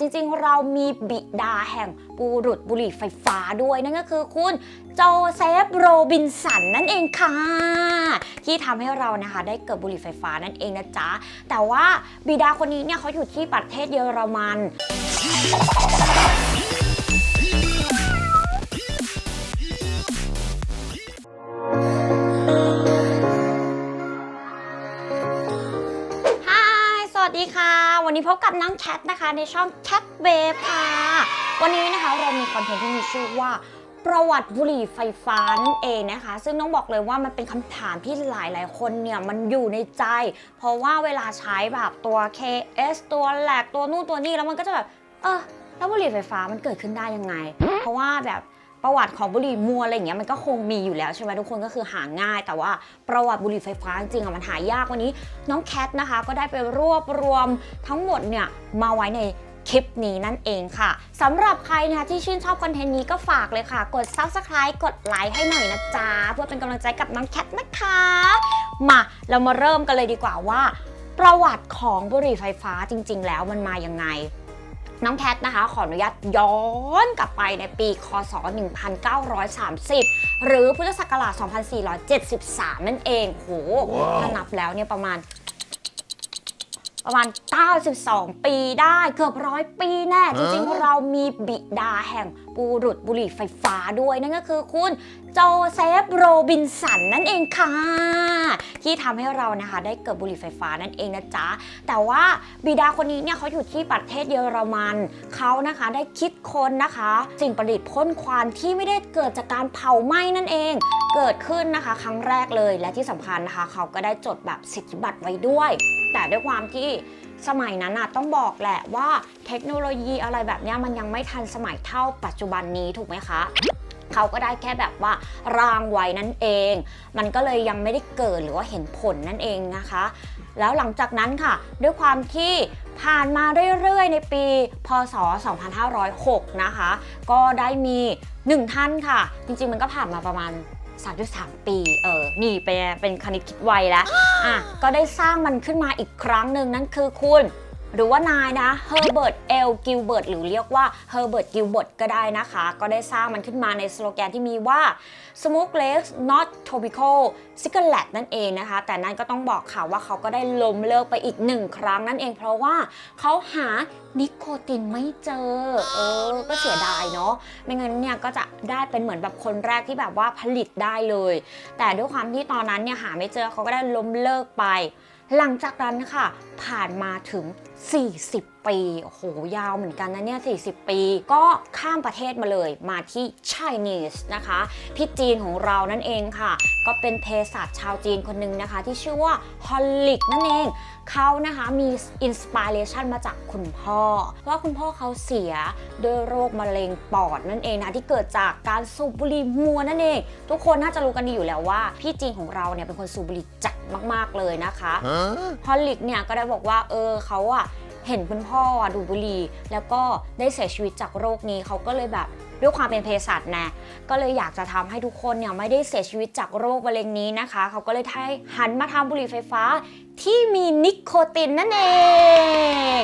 จริงๆ เรามีบิดาแห่งบุรุษบุหรี่ไฟฟ้าด้วยนั่นก็คือคุณโจเซฟโรบินสันนั่นเองค่ะ ที่ทำให้เรานะคะได้เกิดบุหรี่ไฟฟ้านั่นเองนะจ๊ะ แต่ว่าบิดาคนนี้เนี่ยเขาอยู่ที่ประเทศเยอรมัน นี้พบกับน้องแคทนะคะในช่อง Cat Wave ค่ะ วันนี้นะคะเรามีคอนเทนต์ที่มีชื่อว่าประวัติบุหรี่ไฟฟ้านั่นเองนะคะ ซึ่งต้องบอกเลยว่ามันเป็นคำถามที่หลายๆ คนเนี่ยมันอยู่ในใจ เพราะว่าเวลาใช้แบบตัว KS ตัวแหลกตัวนู่นตัวนี่แล้วมันก็จะแบบเออแล้วบุหรี่ไฟฟ้ามันเกิดขึ้นได้ยังไง เพราะว่าแบบ ประวัติของบุหรี่มัวอะไรอย่างเงี้ยมันก็คงมีอยู่แล้วใช่ไหมทุกคนก็คือหาง่าย แต่ว่าประวัติบุหรี่ไฟฟ้าจริงอะมันหายากวันนี้ น้องแคทนะคะ ก็ได้ไปรวบรวมทั้งหมดเนี่ยมาไว้ในคลิปนี้นั่นเองค่ะสำหรับใครนะคะที่ชื่นชอบคอนเทนต์นี้ก็ฝากเลยค่ะ กด Subscribe กดไลค์ให้หน่อยนะจ๊ะ เพื่อเป็นกำลังใจกับน้องแคทนะคะ มาเรามาเริ่มกันเลยดีกว่าว่า ประวัติของบุหรี่ไฟฟ้าจริง ๆ แล้วมันมายังไง น้องแคทนะคะ ขออนุญาตย้อนกลับไปในปีคศ 1930 หรือพุทธศักราช 2473 นั่นเองโหถ้านับแล้วเนี่ยประมาณ ประมาณ 92 ปีได้เกือบร้อยปีแน่ จริงๆ เรามีบิดาแห่งบุรุษบุหรี่ไฟฟ้าด้วย นั่นก็คือคุณโจเซฟโรบินสันนั่นเองค่ะ ที่ทำให้เรานะคะได้เกิดบุหรี่ไฟฟ้านั่นเองนะจ๊ะ แต่ว่าบิดาคนนี้เนี่ยเขาอยู่ที่ประเทศเยอรมันเขานะคะได้คิดค้นนะคะ สิ่งประดิษฐ์พ่นควันที่ไม่ได้เกิดจากการเผาไหม้นั่นเอง เกิดขึ้นนะคะ ครั้งแรกเลยและที่สำคัญนะคะ เขาก็ได้จดแบบสิทธิบัตรไว้ด้วย แต่ด้วยความที่สมัยนั้นน่ะต้องบอกแหละว่าเทคโนโลยีอะไรแบบนี้มันยังไม่ทันสมัยเท่าปัจจุบันนี้ถูกไหมคะเขาก็ได้แค่แบบว่ารางไว้นั่นเอง มันก็เลยยังไม่ได้เกิดหรือว่าเห็นผลนั่นเองนะคะ แล้วหลังจากนั้นค่ะ ด้วยความที่ผ่านมาเรื่อยๆ ในปี พศ 2506 นะคะ ก็ได้มีหนึ่งท่านค่ะ จริงๆ มันก็ผ่านมาประมาณ 3.3 ปี เออ นี่เป็นเป็นคณิตคิดไวแล้ว อะ ก็ได้สร้างมันขึ้นมาอีกครั้งหนึ่งนั่นคือคุณ หรือว่านายนะเฮอร์เบิร์ตเอลกิลเบิร์ตหรือเรียกว่าเฮอร์เบิร์ตกิลเบิร์ตก็ได้นะคะ ก็ได้สร้างมันขึ้นมาในสโลแกนที่มีว่า smoke less not tropical cigarette นั่นเองนะคะ แต่นั่นก็ต้องบอกค่ะว่าเขาก็ได้ล้มเลิกไปอีกหนึ่งครั้งนั่นเอง เพราะว่าเขาหานิโคตินไม่เจอ เออ ก็เสียดายเนาะไม่งั้นเนี่ยก็จะได้เป็นเหมือนแบบคนแรกที่แบบว่าผลิตได้เลย แต่ด้วยความที่ตอนนั้นเนี่ยหาไม่เจอเขาก็ได้ล้มเลิกไป หลังจากนั้นค่ะ ผ่านมาถึง 40 ปี โอ้โห ยาวเหมือนกันนะเนี่ย 40 ปี ก็ข้ามประเทศมาเลย มาที่ Chinese นะคะ พี่จีนของเรานั่นเองค่ะ ก็เป็นเภสัชชาวจีนคนหนึ่งนะคะ ที่ชื่อว่าฮอลลิกนั่นเอง เขานะคะมีอินสปิเรชันมาจากคุณพ่อ ว่าคุณพ่อเขาเสียด้วยโรคมะเร็งปอดนั่นเองนะที่เกิดจากการสูบบุหรี่มัวนั่นเอง ทุกคนน่าจะรู้กันดีอยู่แล้วว่า พี่จีนของเราเนี่ยเป็นคนสูบบุหรี่จัดมากๆเลยนะคะฮอลลิกเนี่ยก็ได้บอกว่าเออเขาอะเห็นคุณพ่อดูบุหรี่แล้วก็ได้เสียชีวิตจากโรคนี้เขาก็เลยแบบ ด้วยความเป็นเภสัชนะก็เลยอยากจะทำให้ทุกคนเนี่ยไม่ได้เสียชีวิตจากโรคมะเร็งนี้นะคะ เขาก็เลยให้หันมาทำบุหรี่ไฟฟ้าที่มีนิโคตินนั่นเอง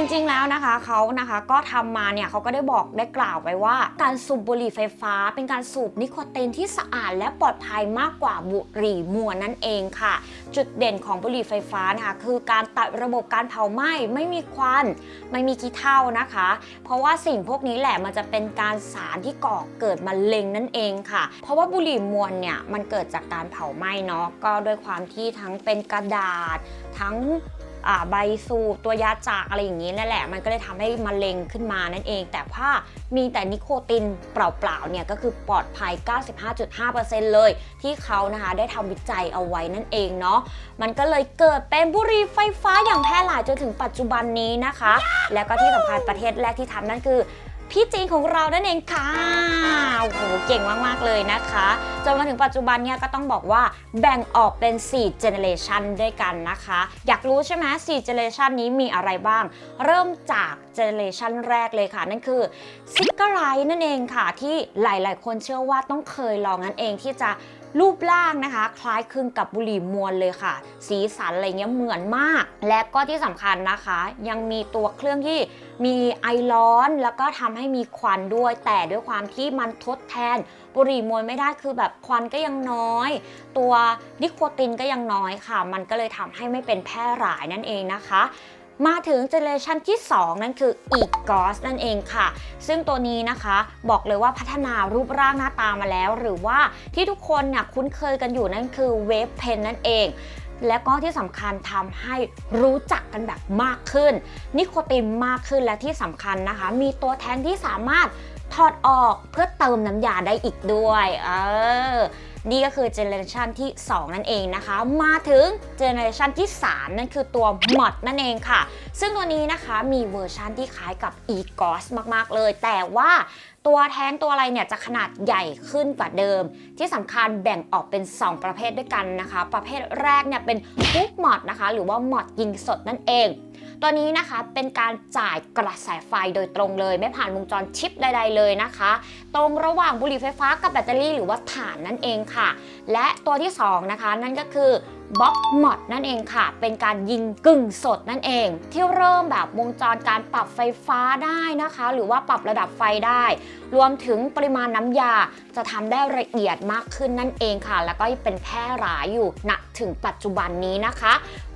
จริงๆแล้วนะคะเขานะคะก็ทำมาเนี่ยเขาก็ได้บอกได้กล่าวไปว่า การสูบบุหรี่ไฟฟ้า เป็นการสูบนิโคตินที่สะอาดและปลอดภัยมากกว่าบุหรี่มวนนั่นเองค่ะ จุดเด่นของบุหรี่ไฟฟ้านะคะคือการตัดระบบการเผาไหม้ไม่มีควัน ไม่มีขี้เถ้านะคะ เพราะว่าสิ่งพวกนี้แหละมันจะเป็นการสารที่ก่อเกิดมะเร็งนั่นเองค่ะ เพราะว่าบุหรี่มวลเนี่ยมันเกิดจากการเผาไหม้เนาะก็ด้วยความที่ทั้งเป็นกระดาษทั้ง ใบสูบตัวยาจากอะไรอย่างนี้นั่นแหละ มันก็เลยทำให้มะเร็งขึ้นมานั่นเอง แต่ถ้ามีแต่นิโคตินเปล่าๆเนี่ยก็คือปลอดภัย 95.5%เลย ที่เขานะคะได้ทำวิจัยเอาไว้นั่นเองเนาะมันก็เลยเกิดเป็นบุหรี่ไฟฟ้าอย่างแพร่หลายจนถึงปัจจุบันนี้นะคะ และก็ที่สำคัญประเทศแรกที่ทำนั่นคือ พี่จีนของเรานั่นเองค่ะโอ้โหเก่งมากๆเลยนะคะ จนมาถึงปัจจุบันเนี่ยก็ต้องบอกว่าแบ่งออกเป็น 4 generation ด้วยกันนะคะ อยากรู้ใช่ไหม4 generation นี้มีอะไรบ้าง เริ่มจาก generation แรกเลยค่ะ นั่นคือซิกเกอร์ไลนั่นเองค่ะ ที่หลายๆ คนเชื่อว่าต้องเคยลองนั่นเองที่จะ รูปร่างนะคะ คล้ายคลึงกับบุหรี่มวลเลยค่ะ สีสันอะไรเงี้ยเหมือนมาก และก็ที่สำคัญนะคะ ยังมีตัวเครื่องที่มีไอร้อน แล้วก็ทำให้มีควันด้วย แต่ด้วยความที่มันทดแทนบุหรี่มวลไม่ได้คือแบบควันก็ยังน้อย ตัวนิโคตินก็ยังน้อยค่ะ มันก็เลยทำให้ไม่เป็นแพร่หลายนั่นเองนะคะ มาถึงเจเนเรชันที่ 2 นั่นคือ e g o s นั่นเองค่ะ ซึ่งตัวนี้นะคะบอกเลยว่าพัฒนารูปร่างหน้าตามาแล้ว หรือว่าที่ทุกคนเนี่ยคุ้นเคยกันอยู่นั่นคือเวฟเพนนั่นเองและก็ที่สำคัญทำให้รู้จักกันแบบมากขึ้น นิโคตินมากขึ้นและที่สำคัญนะคะ มีตัวแทนที่สามารถถอดออกเพื่อเติมน้ำยาได้อีกด้วย เออ นี่ก็คือเจเนอเรชันที่ 2 นั่นเองนะคะ มาถึงเจเนอเรชันที่ 3 นั่นคือตัว mod นั่นเองค่ะ ซึ่งตัวนี้นะคะมีเวอร์ชันที่คล้ายกับ e g o s มาก ๆ เลย แต่ว่าตัวแทนตัวอะไรเนี่ยจะขนาดใหญ่ขึ้นกว่าเดิม ที่สำคัญแบ่งออกเป็น 2 ประเภทด้วยกันนะคะ ประเภทแรกเนี่ยเป็นฮุกมอดนะคะ หรือว่า mod ยิงสดนั่นเอง ตัวนี้นะคะเป็นการจ่ายกระแสไฟโดยตรงเลย ไม่ผ่านวงจรชิปใด ๆ เลยนะคะ ตรงระหว่างบุหรี่ไฟฟ้ากับแบตเตอรี่หรือว่าถ่านนั่นเองค่ะ และตัวที่ 2 นะคะ นั่นก็คือบล็อกมอดนั่นเองค่ะ เป็นการยิงกึ่งสดนั่นเอง ที่เริ่มแบบวงจรการปรับไฟฟ้าได้นะคะ หรือว่าปรับระดับไฟได้ รวมถึงปริมาณน้ำยา จะทำได้ละเอียดมากขึ้นนั่นเองค่ะ แล้วก็เป็นแพร่หลายอยู่ณถึงปัจจุบันนี้นะคะ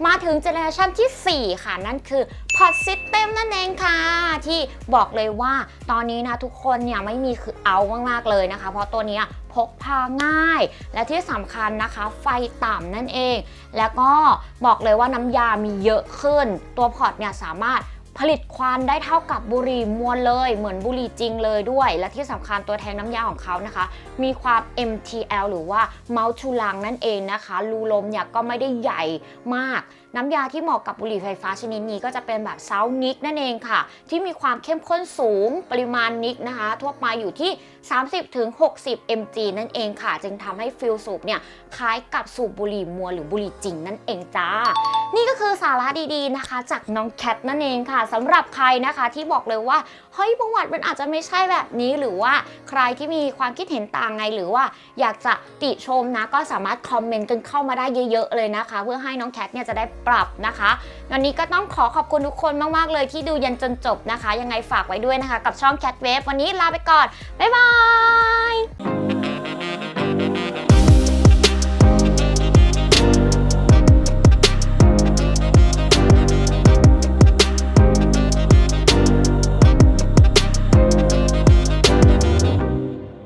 มาถึงเจเนอเรชันที่ 4 ค่ะ นั่นคือพอ t ซิสเต็มนั่นเองค่ะ ที่บอกเลยว่าตอนนี้นะทุกคนเนี่ยไม่มีคือเอามากๆเลยนะคะ เพราะตัวนี้พกพาง่าย และที่สำคัญนะคะไฟต่ำนั่นเอง แล้วก็บอกเลยว่าน้ำยามีเยอะขึ้น ตัวพอร์ตเนี่ยสามารถ ผลิตควันได้เท่ากับบุหรี่มวลเลย เหมือนบุหรี่จริงเลยด้วย และที่สำคัญตัวแทงน้ำยาของเขานะคะ มีความ MTL หรือว่า Mouth to Lung นั่นเองนะคะ รูลมเนี่ยก็ไม่ได้ใหญ่มาก น้ำยาที่เหมาะกับบุหรี่ไฟฟ้าชนิดนี้ก็จะเป็นแบบเซานิกนั่นเองค่ะ ที่มีความเข้มข้นสูงปริมาณนิกนะคะ ทั่วไปอยู่ที่ 30-60 mg นั่นเองค่ะ จึงทำให้ฟิลสูบเนี่ยคล้ายกับสูบบุหรี่มวหรือบุหรี่จริงนั่นเองจ้า นี่ก็คือสาระดีๆนะคะ จากน้องแคทนั่นเองค่ะสำหรับใครนะคะที่บอกเลยว่าเฮ้ยประวัติมันอาจจะไม่ใช่แบบนี้หรือว่าใครที่มีความคิดเห็นต่างไงหรือว่า อยากจะติชมนะก็สามารถคอมเมนต์กันเข้ามาได้เยอะๆเลยนะคะ เพื่อให้น้องแคทเนี่ยจะได้ปรับนะคะวันนี้ก็ต้องขอขอบคุณทุกคนมาก ๆ เลยที่ดูยันจนจบนะคะ ยังไงฝากไว้ด้วยนะคะ กับช่องแคทเวฟวันนี้ลาไปก่อน บ๊ายบาย